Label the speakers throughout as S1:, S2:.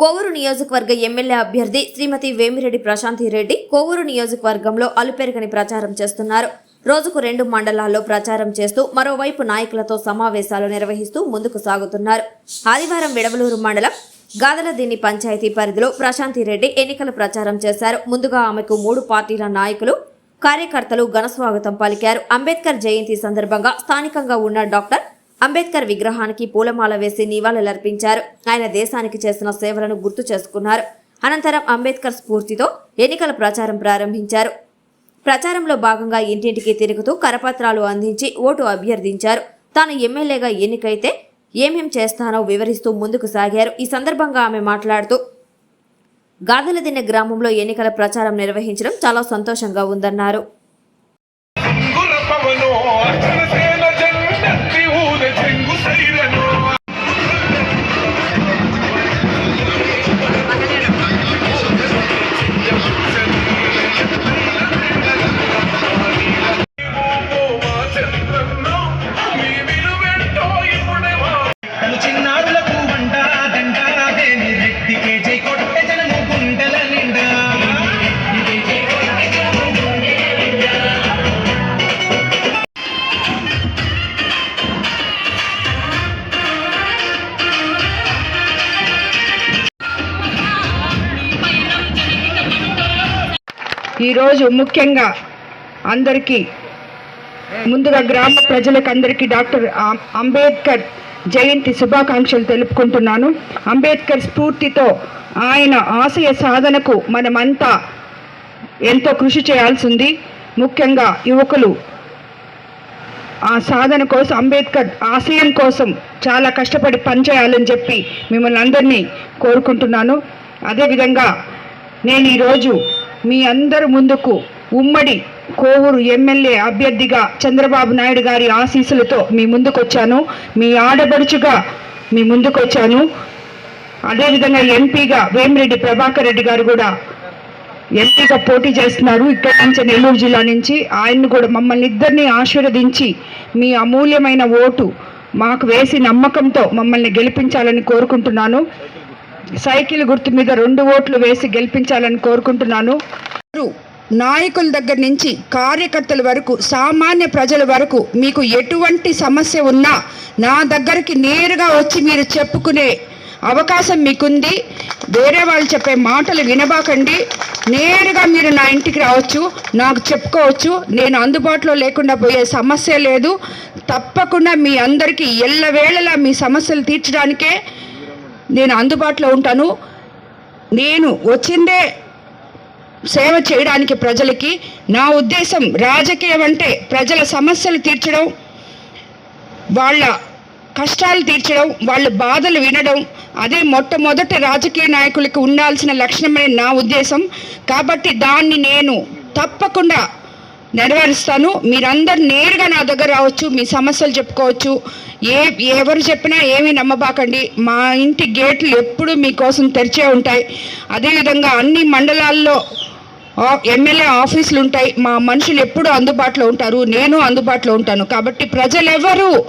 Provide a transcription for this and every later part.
S1: కోవూరు నియోజకవర్గ ఎమ్మెల్యే అభ్యర్థి శ్రీమతి వేమిరెడ్డి ప్రశాంతి రెడ్డి కోవూరు నియోజకవర్గంలో అలుపెరగని ప్రచారం చేస్తున్నారు. రోజుకు రెండు మండలాల్లో ప్రచారం చేస్తూ మరోవైపు నాయకులతో సమావేశాలు నిర్వహిస్తూ ముందుకు సాగుతున్నారు. ఆదివారం విడవలూరు మండలం గాదలదిన్ని పంచాయతీ పరిధిలో ప్రశాంతి రెడ్డి ఎన్నికల ప్రచారం చేశారు. ముందుగా ఆమెకు మూడు పార్టీల నాయకులు కార్యకర్తలు ఘనస్వాగతం పలికారు. అంబేద్కర్ జయంతి సందర్భంగా స్థానికంగా ఉన్న డాక్టర్ అంబేద్కర్ విగ్రహానికి పూలమాల వేసి నివాళులర్పించారు. ఆయన దేశానికి చేసిన సేవలను గుర్తు చేసుకున్నారు. అనంతరం అంబేద్కర్ స్ఫూర్తితో ఎన్నికల ప్రచారం ప్రారంభించారు. ప్రచారంలో భాగంగా ఇంటింటికి తిరుగుతూ కరపత్రాలు అందించి ఓటు అభ్యర్థించారు. తాను ఎమ్మెల్యేగా ఎన్నికైతే ఏమేం చేస్తానో వివరిస్తూ ముందుకు సాగారు. ఈ సందర్భంగా ఆమె మాట్లాడుతూ గాదలదిన్నె గ్రామంలో ఎన్నికల ప్రచారం నిర్వహించడం చాలా సంతోషంగా ఉందన్నారు.
S2: ఈరోజు ముఖ్యంగా అందరికీ ముందుగా గ్రామ ప్రజలకందరికీ డాక్టర్ అంబేద్కర్ జయంతి శుభాకాంక్షలు తెలుపుకుంటున్నాను. అంబేద్కర్ స్ఫూర్తితో ఆయన ఆశయ సాధనకు మనమంతా ఎంతో కృషి చేయాల్సి ఉంది ముఖ్యంగా యువకులు ఆ సాధన కోసం అంబేద్కర్ ఆశయం కోసం చాలా కష్టపడి పనిచేయాలని చెప్పి మిమ్మల్ని అందరినీ కోరుకుంటున్నాను. అదేవిధంగా నేను ఈరోజు మీ అందరి ముందుకు ఉమ్మడి కోవూరు ఎమ్మెల్యే అభ్యర్థిగా చంద్రబాబు నాయుడు గారి ఆశీస్సులతో మీ ముందుకొచ్చాను. మీ ఆడబడుచుగా మీ ముందుకొచ్చాను. అదేవిధంగా ఎంపీగా వేమిరెడ్డి ప్రభాకర్ రెడ్డి గారు కూడా ఎంపీగా పోటీ చేస్తున్నారు. ఇక్కడ నుంచి నెల్లూరు జిల్లా నుంచి ఆయన్ని కూడా మమ్మల్ని ఇద్దరిని ఆశీర్వదించి మీ అమూల్యమైన ఓటు మాకు వేసి నమ్మకంతో మమ్మల్ని గెలిపించాలని కోరుకుంటున్నాను. సైకిల్ గుర్తు మీద రెండు ఓట్లు వేసి గెలిపించాలని కోరుకుంటున్నాను. నాయకుల దగ్గర నుంచి కార్యకర్తల వరకు సామాన్య ప్రజల వరకు మీకు ఎటువంటి సమస్య ఉన్నా నా దగ్గరికి నేరుగా వచ్చి మీరు చెప్పుకునే అవకాశం మీకుంది. వేరే వాళ్ళు చెప్పే మాటలు వినబాకండి. నేరుగా మీరు నా ఇంటికి రావచ్చు నాకు చెప్పుకోవచ్చు. నేను అందుబాటులో లేకుండా పోయే సమస్య లేదు. తప్పకుండా మీ అందరికీ ఎల్లవేళలా మీ సమస్యలు తీర్చడానికే నేను అందుబాటులో ఉంటాను. నేను వచ్చిందే సేవ చేయడానికి ప్రజలకి. నా ఉద్దేశం రాజకీయం అంటే ప్రజల సమస్యలు తీర్చడం వాళ్ళ కష్టాలు తీర్చడం వాళ్ళ బాధలు వినడం. అదే మొట్టమొదటి రాజకీయ నాయకులకు ఉండాల్సిన లక్షణమని నా ఉద్దేశం. కాబట్టి దాన్ని నేను తప్పకుండా నెరవేరుస్తాను. మీరందరు నేరుగా నా దగ్గర రావచ్చు మీ సమస్యలు చెప్పుకోవచ్చు. ఏ ఎవరు చెప్పినా ఏమీ నమ్మబాకండి. మా ఇంటి గేట్లు ఎప్పుడూ మీకోసం తెరిచే ఉంటాయి. అదేవిధంగా అన్ని మండలాల్లో ఎమ్మెల్యే ఆఫీసులు ఉంటాయి. మా మనుషులు ఎప్పుడూ అందుబాటులో ఉంటారు. నేను అందుబాటులో ఉంటాను. కాబట్టి ప్రజలెవరూ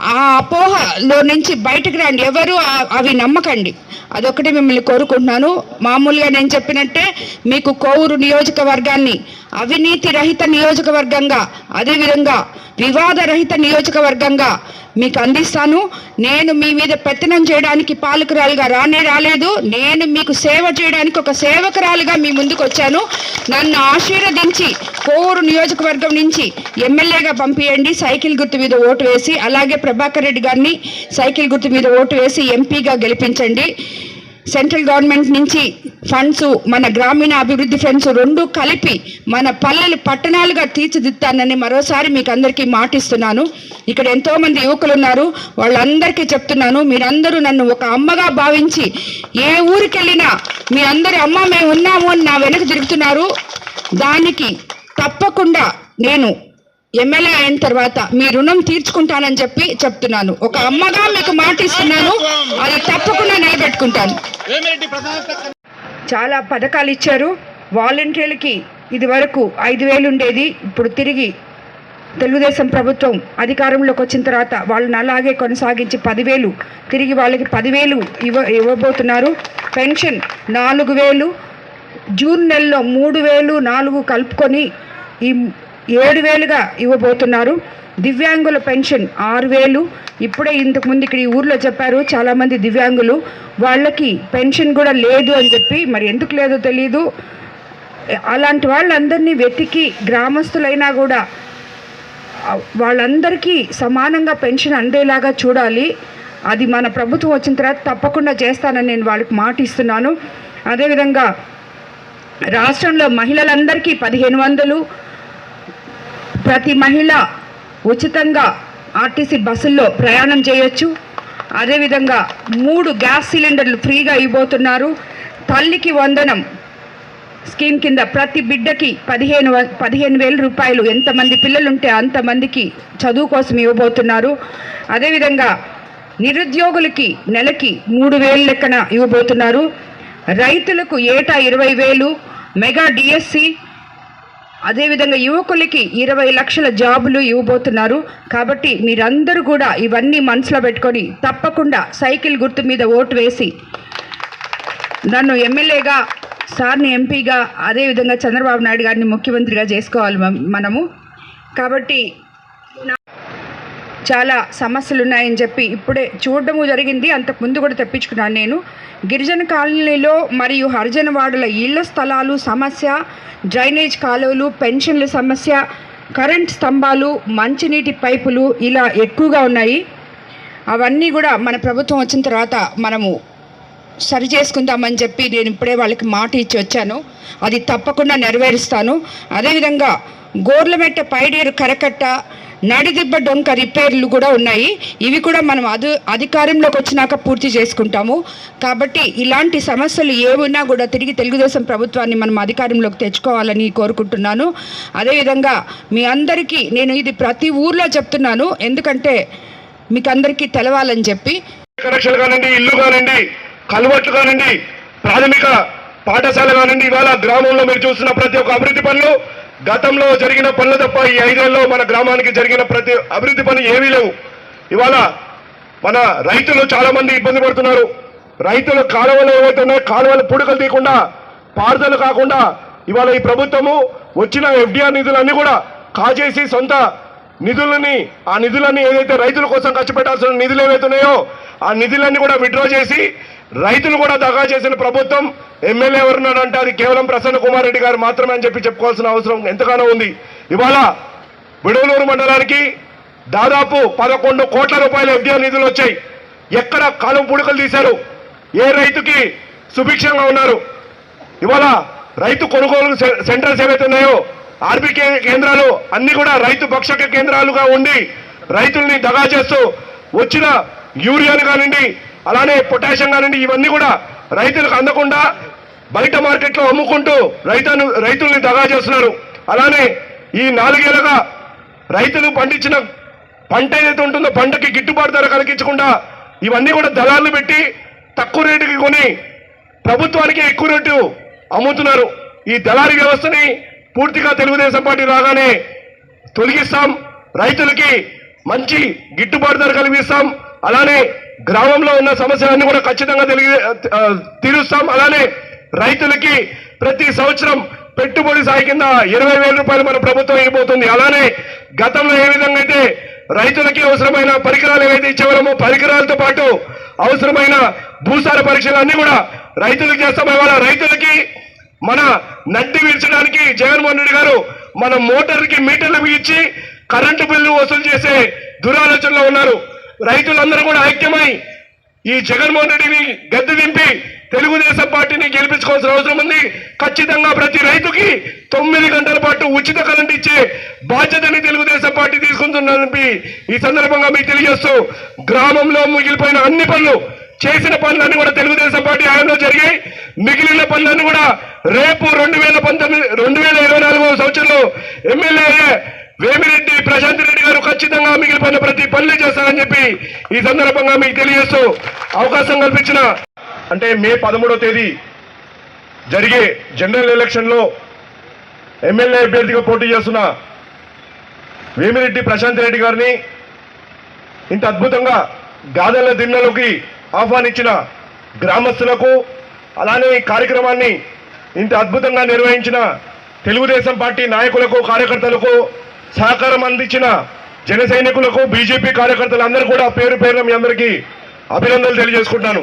S2: ఆ అపోహలో నుంచి బయటకు రండి. ఎవరు అవి నమ్మకండి. అదొకటి మిమ్మల్ని కోరుకుంటున్నాను. మామూలుగా నేను చెప్పినట్టే మీకు కోవూరు నియోజకవర్గాన్ని అవినీతి రహిత నియోజకవర్గంగా అదేవిధంగా వివాద రహిత నియోజకవర్గంగా మీకు అందిస్తాను. నేను మీ మీద పెత్తనం చేయడానికి పాలకురాలుగా రానే రాలేదు. నేను మీకు సేవ చేయడానికి ఒక సేవకురాలుగా మీ ముందుకు వచ్చాను. నన్ను ఆశీర్వదించి కోవూరు నియోజకవర్గం నుంచి ఎమ్మెల్యేగా పంపియండి. సైకిల్ గుర్తు మీద ఓటు వేసి అలాగే ప్రభాకర్ రెడ్డి గారిని సైకిల్ గుర్తు మీద ఓటు వేసి ఎంపీగా గెలిపించండి. సెంట్రల్ గవర్నమెంట్ నుంచి ఫండ్స్ మన గ్రామీణ అభివృద్ధి ఫండ్స్ రెండు కలిపి మన పల్లెలు పట్టణాలుగా తీర్చిదిద్దానని మరోసారి మీకు అందరికీ మాటిస్తున్నాను. ఇక్కడ ఎంతోమంది యువకులు ఉన్నారు వాళ్ళందరికీ చెప్తున్నాను మీరందరూ నన్ను ఒక అమ్మగా భావించి ఏ ఊరికి వెళ్ళినా మీ అందరి అమ్మ మేము ఉన్నాము అని నా వెనక తిరుగుతున్నారు. దానికి తప్పకుండా నేను ఎమ్మెల్యే అయిన తర్వాత మీ రుణం తీర్చుకుంటానని చెప్పి చెప్తున్నాను. ఒక అమ్మగా మీకు మాట ఇస్తున్నాను. అది తప్పకుండా నిలబెట్టుకుంటాను. చాలా పథకాలు ఇచ్చారు. వాలంటీర్లకి ఇది వరకు ఐదు వేలు ఉండేది. ఇప్పుడు తిరిగి తెలుగుదేశం ప్రభుత్వం అధికారంలోకి వచ్చిన తర్వాత వాళ్ళని అలాగే కొనసాగించి పదివేలు తిరిగి వాళ్ళకి పదివేలు ఇవ్వ ఇవ్వబోతున్నారు. పెన్షన్ నాలుగు వేలు జూన్ నెలలో మూడు వేలు నాలుగు కలుపుకొని ఈ ఏడు వేలుగా ఇవ్వబోతున్నారు. దివ్యాంగుల పెన్షన్ ఆరు వేలు ఇప్పుడే ఇంతకుముందు ఇక్కడ ఈ ఊర్లో చెప్పారు చాలామంది దివ్యాంగులు. వాళ్ళకి పెన్షన్ కూడా లేదు అని చెప్పి మరి ఎందుకు లేదో తెలియదు అలాంటి వాళ్ళందరినీ వెతికి గ్రామస్తులైనా కూడా వాళ్ళందరికీ సమానంగా పెన్షన్ అందేలాగా చూడాలి. అది మన ప్రభుత్వం వచ్చిన తర్వాత తప్పకుండా చేస్తానని నేను వాళ్ళకి మాట ఇస్తున్నాను. అదేవిధంగా రాష్ట్రంలో మహిళలందరికీ పదిహేను వందలు ప్రతి మహిళ ఉచితంగా ఆర్టీసీ బస్సుల్లో ప్రయాణం చేయొచ్చు. అదేవిధంగా మూడు గ్యాస్ సిలిండర్లు ఫ్రీగా ఇవ్వబోతున్నారు. తల్లికి వందనం స్కీమ్ కింద ప్రతి బిడ్డకి పదిహేను వ- పదిహేను వేల రూపాయలు. ఎంతమంది పిల్లలు ఉంటే అంతమందికి చదువు కోసం ఇవ్వబోతున్నారు. అదేవిధంగా నిరుద్యోగులకి నెలకి మూడు వేలు లెక్కన ఇవ్వబోతున్నారు. రైతులకు ఏటా ఇరవై వేలు మెగా డిఎస్సి అదేవిధంగా యువకులకి ఇరవై లక్షల జాబులు ఇవ్వబోతున్నారు. కాబట్టి మీరందరూ కూడా ఇవన్నీ మనసులో పెట్టుకొని తప్పకుండా సైకిల్ గుర్తు మీద ఓటు వేసి నన్ను ఎమ్మెల్యేగా సార్ని ఎంపీగా అదేవిధంగా చంద్రబాబు నాయుడు గారిని ముఖ్యమంత్రిగా చేసుకోవాలి మ- మనము. కాబట్టి చాలా సమస్యలు ఉన్నాయని చెప్పి ఇప్పుడే చూడడము జరిగింది. అంతకు ముందు కూడా తెప్పించుకున్నాను నేను. గిరిజన కాలనీలో మరియు హరిజన వార్డుల ఇళ్ళ స్థలాలు సమస్య డ్రైనేజ్ కాలువలు పెన్షన్ల సమస్య కరెంట్ స్తంభాలు మంచినీటి పైపులు ఇలా ఎక్కువగా ఉన్నాయి. అవన్నీ కూడా మన ప్రభుత్వం వచ్చిన తర్వాత మనము సరి చేసుకుందామని చెప్పి నేను ఇప్పుడే వాళ్ళకి మాట ఇచ్చి వచ్చాను. అది తప్పకుండా నెరవేరుస్తాను. అదేవిధంగా గోర్లమెట్ట పైడేరు కరకట్ట నడిదిబ్బ డొంక రిపేర్లు కూడా ఉన్నాయి. ఇవి కూడా మనం అదు అధికారంలోకి వచ్చినాక పూర్తి చేసుకుంటాము. కాబట్టి ఇలాంటి సమస్యలు ఏమున్నా కూడా తిరిగి తెలుగుదేశం ప్రభుత్వాన్ని మనం అధికారంలోకి తెచ్చుకోవాలని కోరుకుంటున్నాను. అదేవిధంగా మీ అందరికీ నేను ఇది ప్రతి ఊర్లో చెప్తున్నాను. ఎందుకంటే మీకు అందరికీ తెలవాలని చెప్పి.
S3: కనెక్షన్ కానివ్వండి ఇల్లు కానివ్వండి కలువట్లు కానివ్వండి ప్రాథమిక పాఠశాల కానివ్వండి ఇవాళ గ్రామంలో మీరు చూస్తున్న ప్రతి ఒక్క అభివృద్ధి పనులు గతంలో జరిగిన పనులు తప్ప ఈ ఐదేళ్ళలో మన గ్రామానికి జరిగిన ప్రతి అభివృద్ధి పనులు ఏమీ లేవు. ఇవాళ మన రైతులు చాలా మంది ఇబ్బంది పడుతున్నారు. రైతులు కాలువలు ఏవైతే ఉన్నాయో కాలువలు పుడుకలు తీయకుండా పారుదలు కాకుండా ఇవాళ ఈ ప్రభుత్వము వచ్చిన ఎఫ్డిఆర్ నిధులన్నీ కూడా కాజేసి సొంత నిధులని ఆ నిధులన్నీ ఏదైతే రైతుల కోసం ఖర్చు పెట్టాల్సిన నిధులు ఏవైతే ఉన్నాయో ఆ నిధులన్నీ కూడా విడ్డ్రా చేసి రైతులు కూడా దగా చేసిన ప్రభుత్వం ఎమ్మెల్యే ఎవరున్నాడంటే అది కేవలం ప్రసన్న కుమార్ రెడ్డి గారు మాత్రమే అని చెప్పి చెప్పుకోవాల్సిన అవసరం ఎంతగానో ఉంది. ఇవాళ విడవలూరు మండలానికి దాదాపు పదకొండు కోట్ల రూపాయల ఎఫ్డిఆర్ నిధులు వచ్చాయి. ఎక్కడ కాలం పుడుకలు తీశారు? ఏ రైతుకి సుభిక్షంగా ఉన్నారు? ఇవాళ రైతు కొనుగోలు సె- సెంటర్స్ ఏవైతే ఉన్నాయో ఆర్బీకే కేంద్రాలు అన్ని కూడా రైతు భక్షక కేంద్రాలుగా ఉండి రైతుల్ని దగా చేస్తూ వచ్చిన యూరియాను కానివ్వండి అలానే పొటాషియం కానివ్వండి ఇవన్నీ కూడా రైతులకు అందకుండా బయట మార్కెట్లో అమ్ముకుంటూ రైతును రైతుల్ని దగా చేస్తున్నారు. అలానే ఈ నాలుగేళ్ళుగా రైతులు పండించిన పంట ఏదైతే ఉంటుందో పంటకి గిట్టుబాటు ధర కలిగించకుండా ఇవన్నీ కూడా దళాలు పెట్టి తక్కువ రేటుకి కొని ప్రభుత్వానికి ఎక్కువ రేటు అమ్ముతున్నారు. ఈ దళారీ వ్యవస్థని పూర్తిగా తెలుగుదేశం పార్టీ రాగానే తొలగిస్తాం. రైతులకి మంచి గిట్టుబాటు ధర కలిగిస్తాం. అలానే గ్రామంలో ఉన్న సమస్యలన్నీ కూడా ఖచ్చితంగా తెలియ తీరుస్తాం. అలానే రైతులకి ప్రతి సంవత్సరం పెట్టుబడి సాయి కింద ఇరవై వేల రూపాయలు మన ప్రభుత్వం ఇవ్వబోతుంది. అలానే గతంలో ఏ విధంగా అయితే రైతులకి అవసరమైన పరికరాలు ఏవైతే ఇచ్చేవారమో పరికరాలతో పాటు అవసరమైన భూసార పరీక్షలు అన్ని కూడా రైతులకు చేస్తాం. ఇవాళ రైతులకి మన నడ్డి విడిచడానికి జగన్మోహన్ రెడ్డి గారు మన మోటార్కి మీటర్లు ఇచ్చి కరెంటు బిల్లు వసూలు చేసే దురాలోచనలో ఉన్నారు. రైతులందరూ కూడా ఐక్యమై ఈ జగన్మోహన్ రెడ్డిని గద్దె దింపి తెలుగుదేశం పార్టీని గెలిపించుకోవాల్సిన అవసరం ఉంది. ఖచ్చితంగా ప్రతి రైతుకి తొమ్మిది గంటల పాటు ఉచిత కరెంట్ ఇచ్చే బాధ్యతని తెలుగుదేశం పార్టీ తీసుకుంటుందని ఈ సందర్భంగా మీకు తెలియజేస్తూ గ్రామంలో మిగిలిపోయిన అన్ని పనులు చేసిన పనులన్నీ కూడా తెలుగుదేశం పార్టీ హయాంలో జరిగాయి. మిగిలిన పనులన్నీ కూడా రేపు రెండు వేల పంతొమ్మిది రెండు వేల ఇరవై నాలుగో సంవత్సరంలో ఎమ్మెల్యే వేమిరెడ్డి ప్రశాంత్ రెడ్డి గారు ఖచ్చితంగా మిగిలిపోయిన ప్రతి పనులు చేస్తారని చెప్పి ఈ సందర్భంగా మీకు తెలియజేస్తూ అవకాశం కల్పించిన అంటే మే పదమూడో తేదీ జరిగే జనరల్ ఎలక్షన్లో ఎమ్మెల్యే అభ్యర్థిగా పోటీ చేస్తున్న వేమిరెడ్డి ప్రశాంత్ రెడ్డి గారిని ఇంత అద్భుతంగా గాదెల దిన్నెలకి ఆహ్వానించిన గ్రామస్తులకు అలానే ఈ కార్యక్రమాన్ని ఇంత అద్భుతంగా నిర్వహించిన తెలుగుదేశం పార్టీ నాయకులకు కార్యకర్తలకు సహకారం అందించిన జన సైనికులకు బీజేపీ కార్యకర్తలందరూ కూడా పేరు పేరున మీ అందరికీ అభినందనలు తెలియజేసుకుంటాను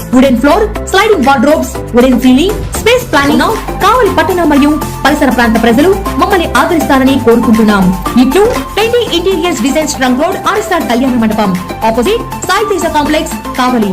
S4: wooden floor sliding wardrobes wooden ceiling space planning Kavali పట్టణ మరియు పరిసర ప్రాంత ప్రజలు మమ్మల్ని ఆదరిస్తారని కోరుకుంటున్నాం. ఇట్లు twenty interiors designs trunk road RSR Kalyana Mandapam. Opposite Sai Teja complex Kavali.